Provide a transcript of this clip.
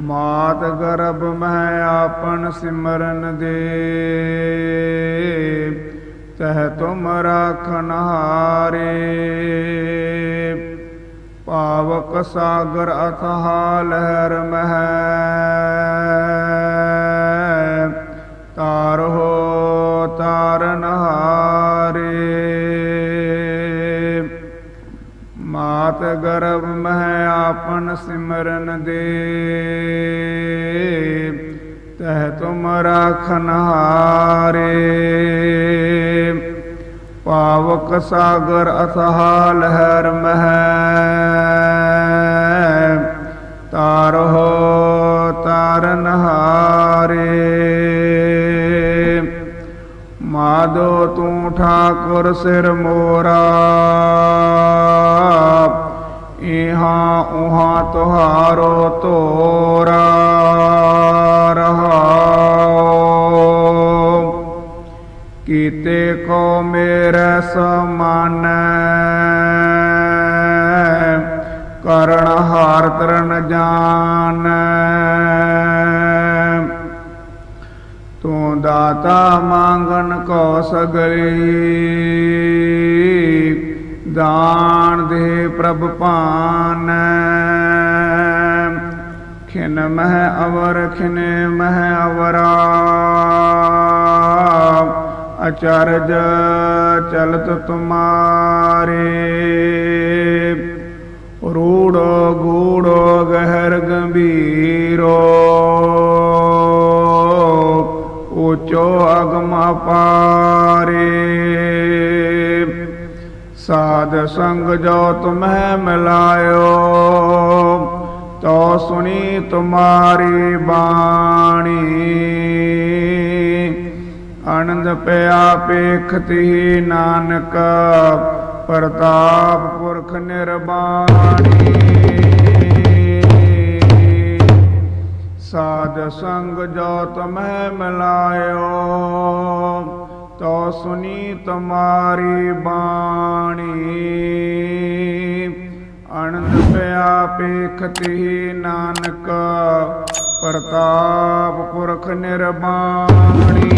ਮਾਤ ਗਰਭ ਮਹਿ ਆਪਨ ਸਿਮਰਨ ਦੇ। ਤਹ ਤੁਮ ਰਾਖਨ ਹਾਰੇ। ਪਾਵਕ ਸਾਗਰ ਅਥਾਹ ਲਹਿਰ ਮਹਿ। ਤਾਰੋ ਮਾਤ ਗਰਭ ਮਹਿ ਆਪਨ ਸਿਮਰਨ ਦੇ ਤਹ ਤੁਮ ਰਾਖਨ ਹਾਰੇ ਪਾਵਕ ਸਾਗਰ ਅਥਾਹ ਲਹਿਰ ਮਹਿ ਤਾਰਹੋ ਤਾਰਨ ਹਾਰੇ ਮਾਦੋ ਤੂੰ ਠਾਕੁਰ ਸਿਰ ਮੋਰਾ ਉਹਾਂ ਤੁਹਾਰੋ ਤੋਰਾ ਰਹਾਉ ਕੀਤੇ ਕੋ ਮੇਰੇ ਸਮਾਨ, ਕਰਨ ਹਾਰ ਤਰਨ ਜਾਣ ਤੂੰ ਦਾਤਾ ਮੰਗਣ ਕੋ ਸਗਲੀ ਦਾਨ ਦੇ ਪ੍ਰਭ ਭਾਨ। ਖਿਨ ਮਹਿ ਅਵਰ, ਖਿਨ ਮਹਿ ਅਵਰਾ। ਅਚਰਜ ਚਲਤ ਤੁਮਾਰੇ। ਰੂੜੋ ਗੂੜੋ ਗਹਿਰ ਗੰਭੀਰੋ। ਉਚੋ ਅਗਮ ਪਾਰੇ ਸਾਧ ਸੰਗ ਜੋ ਤੁਮਹਿ ਮਿਲਾਇਓ, ਤੋ ਸੁਣੀ ਤੁਮਾਰੀ ਬਾਣੀ। ਆਨੰਦ ਪਿਆ ਪੇਖਤੀ ਨਾਨਕ, ਪ੍ਰਤਾਪ ਪੁਰਖ ਨਿਰਬਾਣੀ। ਸਾਧ ਸੰਗ ਜੋ ਤੁਮਹਿ ਮਿਲਾਇਓ, ਤੋ ਸੁਣੀ ਤੁਮਾਰੀ ਬਾਣੀ। ਅਨੰਦ ਪਿਆ ਪੇਖਤੀ ਨਾਨਕ ਪ੍ਰਤਾਪ ਪੁਰਖ ਨਿਰਮਾਣੀ